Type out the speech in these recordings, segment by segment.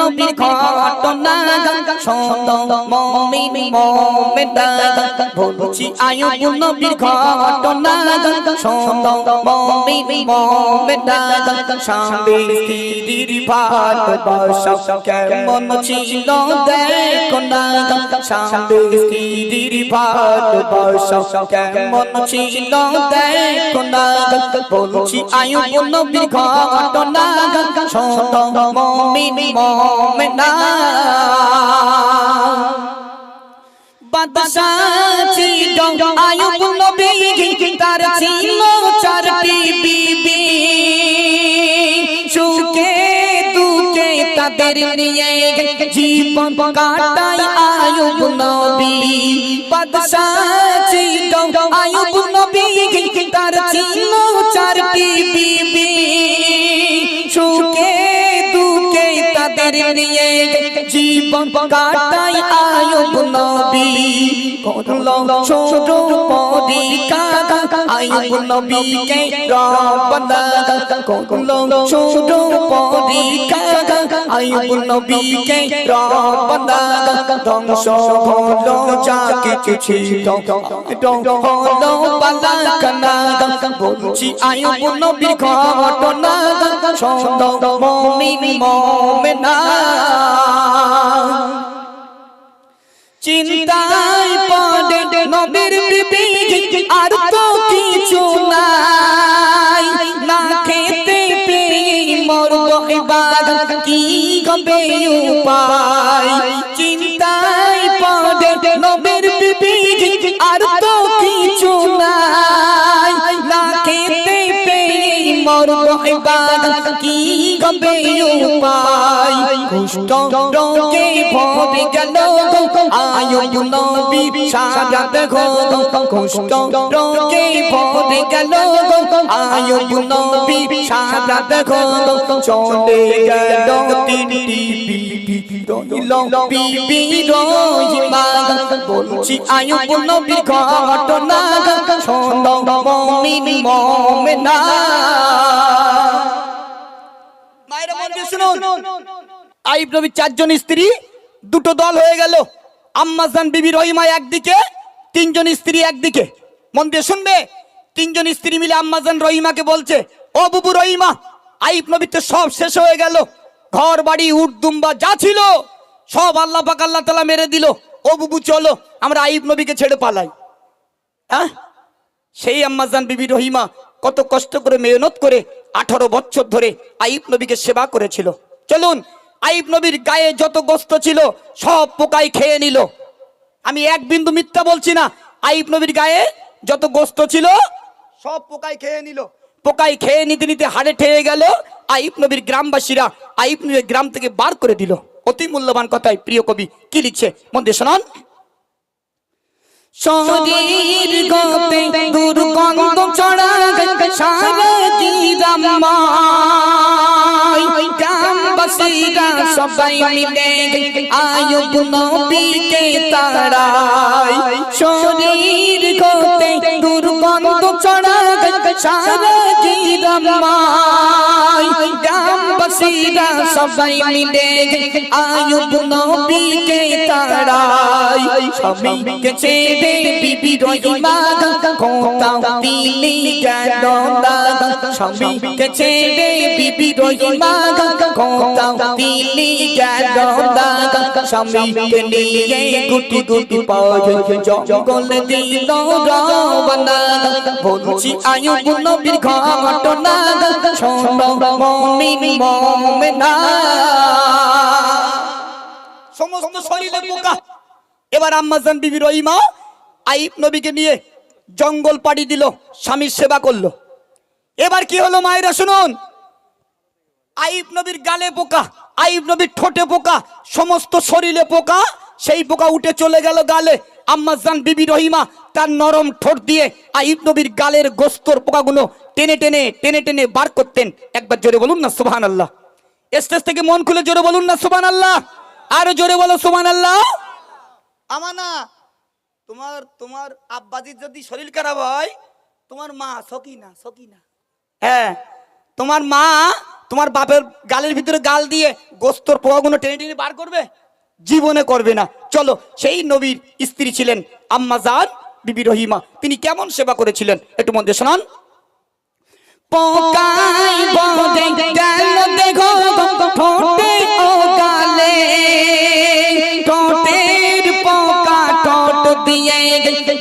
নবীর ঘটনা শোনো, মমিন মোমেনা বলছি আয়ুব নবীর ঘটনা শোনো, মমিন মোমেনা স্বামী স্ত্রীর ভালোবাসা কেমন ছিল দেখো না, স্বামী স্ত্রীর ভালোবাসা কেমন ছিল দেখো না, বলছি আয়ুব নবীর ঘটনা শোনো মমিন মোমেনা বাদশাহ ছিল আয়ুব নবী তার ছিল চারটি বিবি সুখে দুঃখে তাদের নিয়ে জীবন কাটায় আয়ুব নবী। বাদশাহ ছিল আয়ুব নবী তার ছিল চারটি বিবি নিয়ে জীবন কাটাই আয়ুব নবী করল ছোট পরীক্ষা আয়ুব নবীকে রব্বানা করল ছোট পরীক্ষা আয়ুব নবীকে রব্বানা ধ্বংস হলো যা কিছু ছিল। হলো বালাকানা বলছি আয়ুব নবীর ঘটনা শোনো মমিন মোমেনা চিন্তায় পড়ে নবীর বিবি আর তো কিছু নাই। না খেতে পেয়ে মরব এবার, কি হবে উপায়? এবার কি হবে উপায়? কুষ্ঠ রোগে ভরে গেল আয়ুব নবী সারা দেখো কুষ্ঠ রোগে ভরে গেল আয়ুব নবী সারা দেখো চলে গেল তিনটি বিবি রহিমা বলছি আয়ুব নবী ঘটনা, শোনো মমিন মোমেনা। মন আইব চারজন স্ত্রী, দুটো দল হয়ে গেল। আম্মাজান বিবি রহিমা একদিকে, তিনজন স্ত্রী একদিকে। মন দিয়ে শুনবে? তিনজন স্ত্রী মিলে আম্মাজান রহিমাকে বলছে, ও বুবু রহিমা, আইব তো সব শেষ হয়ে গেল। ঘর, বাড়ি উর্দুম্বা যা ছিল, সব আল্লাহ পাক আল্লাহ তালা মেরে দিল। ও বুবু, চলো, আমরা আইব নবীকে ছেড়ে পালাই। হ্যাঁ সেই আম্মাজান বিবি রহিমা কত কষ্ট করে, মেহনত করে আঠারো বছর ধরে আইব নবীকে সেবা করেছিল। চলুন আইব নবীর গায়ে যত গোস্ত ছিল, সব পোকাই খেয়ে নিল। আমি এক বিন্দু মিথ্যা বলছি না আইব নবীর গায়ে যত গোস্ত ছিল, সব পোকাই খেয়ে নিল। পোকাই খেয়ে নিতে নিতে হাড়ে ঠেয়ে গেল আইব নবীর গ্রামবাসীরা আইব নবীর গ্রাম থেকে বার করে দিল। অতি মূল্যবান কথায় প্রিয় কবি কি লিখছে? মধ্যে শোনান। শরীর গোপে দুর্গন্ধ চড়া সারা গিরামাই গ্রামবাসীরা সবাই মিলে আয়ুব নবীকে তাড়াই শরীর গোপে দুর্গন্ধ চড়া সারা গিরামাই গ্রামবাসীরা সবাই মিলে আয়ুব নবীকে তাড়াই স্বামীকে ছেড়ে বিবি রহিমা কোথাও তিনি গেল না। স্বামীকে ছেড়ে বিবি রহিমা কোথাও তিনি গেল না। স্বামীকে নিয়ে গুটি গুটি পায় জঙ্গল দিল এবার আম্মাজান বিবি রহিমা আইব নবীকে নিয়ে জঙ্গল পাড়ি দিল, স্বামীর সেবা করল। এবার কি হলো মায়েরা শুনুন। আইব নবীর গালে পোকা, আইব নবীর ঠোঁটে পোকা, সমস্ত শরীরে পোকা, সেই পোকা উঠে চলে গেল গালে। আম্মাজান বিবি রহিমা তার নরম ঠোঁট দিয়ে আইব নবীর গালের গোস্তর পোকাগুলো টেনে টেনে টেনে টেনে বার করতেন। একবার জোরে বলুন না সুবহান আল্লাহ স্টেজ থেকে মন খুলে জোরে বলুন না সুবহান আল্লাহ আরও জোরে বলো সুবহান আল্লাহ আমানা তোমার তোমার আব্বাজির যদি শরীর খারাপ হয় তোমার মা সকিনা সকিনা। হ্যাঁ তোমার মা তোমার বাপের গালের ভিতরে গাল দিয়ে গোস্তর পোকাগুলো টেনে টেনে বার করবে? জীবনে করবে না। চলো, সেই নবীর স্ত্রী ছিলেন আম্মা জান বিবি রহিমা। তিনি কেমন সেবা করেছিলেন? একটু মধ্যে শোনান।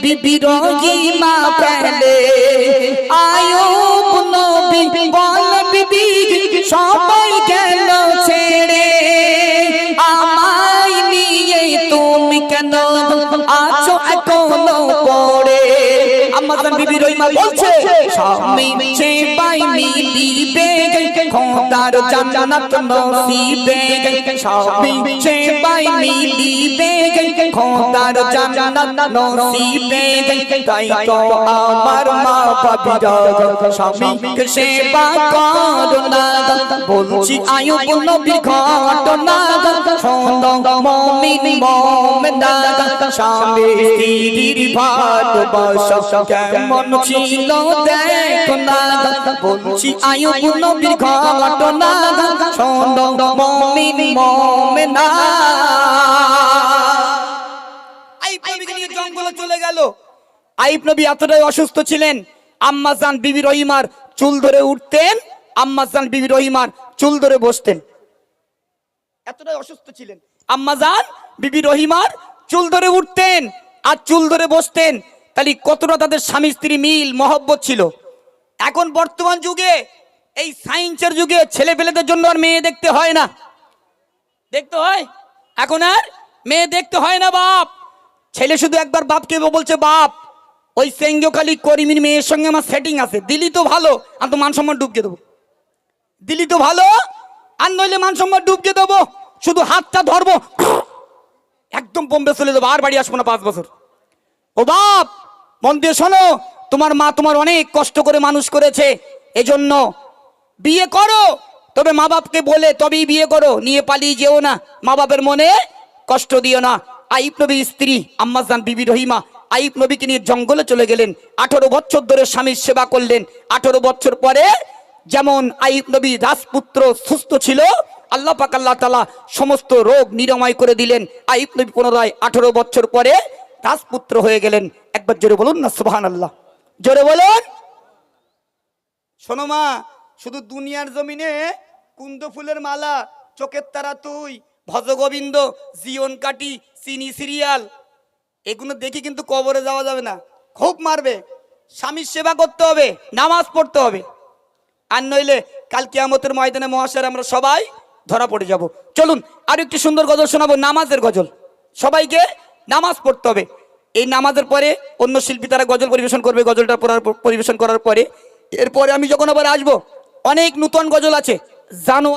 বিবি রহিমা বলছে স্বামী সে পাইনি দিবে খোদার জান্নাত নসিবে। স্বামী সে পাইনি দিবে খোদার জান্নাত নসিবে। তাই তো আমার মা বাবিরা স্বামী সেবা করো না। বলছি আয়ুব নবীর ঘটনা। শোনো মমিন মমেনা স্বামী স্ত্রীর ভালোবাসা কেমন অসুস্থ ছিলেন। আম্মাজান বিবি রহিমার চুল ধরে উঠতেন। আম্মাজান বিবি রহিমার চুল ধরে বসতেন। এতটাই অসুস্থ ছিলেন। আম্মাজান বিবি রহিমার চুল ধরে উঠতেন আর চুল ধরে বসতেন। তাহলে কতটা তাদের স্বামী স্ত্রী মিল, মহব্বত ছিল? এখন বর্তমান যুগে, এই সায়েন্সের যুগে ছেলে পেলেদের জন্য আর মেয়ে দেখতে হয় না। দেখতে হয়? এখন আর মেয়ে দেখতে হয় না বাপ। ছেলে শুধু একবার বাপকে বলছে, বাপ, ওই সেঙ্গকালী করিমির মেয়ের সঙ্গে আমার সেটিং আছে। দিলি তো ভালো, আর তো মানসম্মান ডুবকে দেবো। দিলি তো ভালো, আর নইলে মানসম্মান ডুবকে দেবো। শুধু হাতটা ধরবো, একদম বোম্বে চলে যাব, আর বাড়ি আসব না পাঁচ বছর। ও বাপ, মন দিয়ে শোনো, তোমার মা তোমার অনেক কষ্ট করে মানুষ করেছে, এজন্য বিয়ে করো। তবে মা বাপকে বলে, তবেই বিয়ে করো, নিয়ে পালিয়ে যেও না। মা বাপের মনে কষ্ট দিও না। আইব নবীর স্ত্রী আম্মাজান বিবি রহিমা আইব নবীকে নিয়ে জঙ্গলে চলে গেলেন। আঠারো বছর ধরে স্বামীর সেবা করলেন। আঠারো বছর পরে যেমন আইব নবী রাজপুত্র সুস্থ ছিল, আল্লাহ পাক আল্লাহ তালা সমস্ত রোগ নিরাময় করে দিলেন। আইব নবী পুনরায় আঠারো বছর পরে রাজপুত্র হয়ে গেলেন। একবার জোরে বলুন না সুবহান আল্লাহ জোরে বলুন। শোনো মা, শুধু দুনিয়ার জমিনে কুন্দ ফুলের মালা, চোখের তারা তুই, ভজগোবিন্দ জিয়ন কাটি চিনি সিরিয়াল, এগুলো দেখি কিন্তু কবরে যাওয়া যাবে না। খুব মারবে। স্বামীর সেবা করতে হবে, নামাজ পড়তে হবে। আর নইলে কাল কিয়ামতের ময়দানে মহাশয় আমরা সবাই ধরা পড়ে যাব। চলুন আর একটি সুন্দর গজল শোনাবো, নামাজের গজল। সবাইকে নামাজ পড়তে হবে। এই নামাজের পরে অন্য শিল্পী তারা গজল পরিবেশন করবে, গজলটা পড়ার পরিবেশন করার পরে। এরপরে আমি যখন আবার আসব, অনেক নূতন গজল আছে। জানো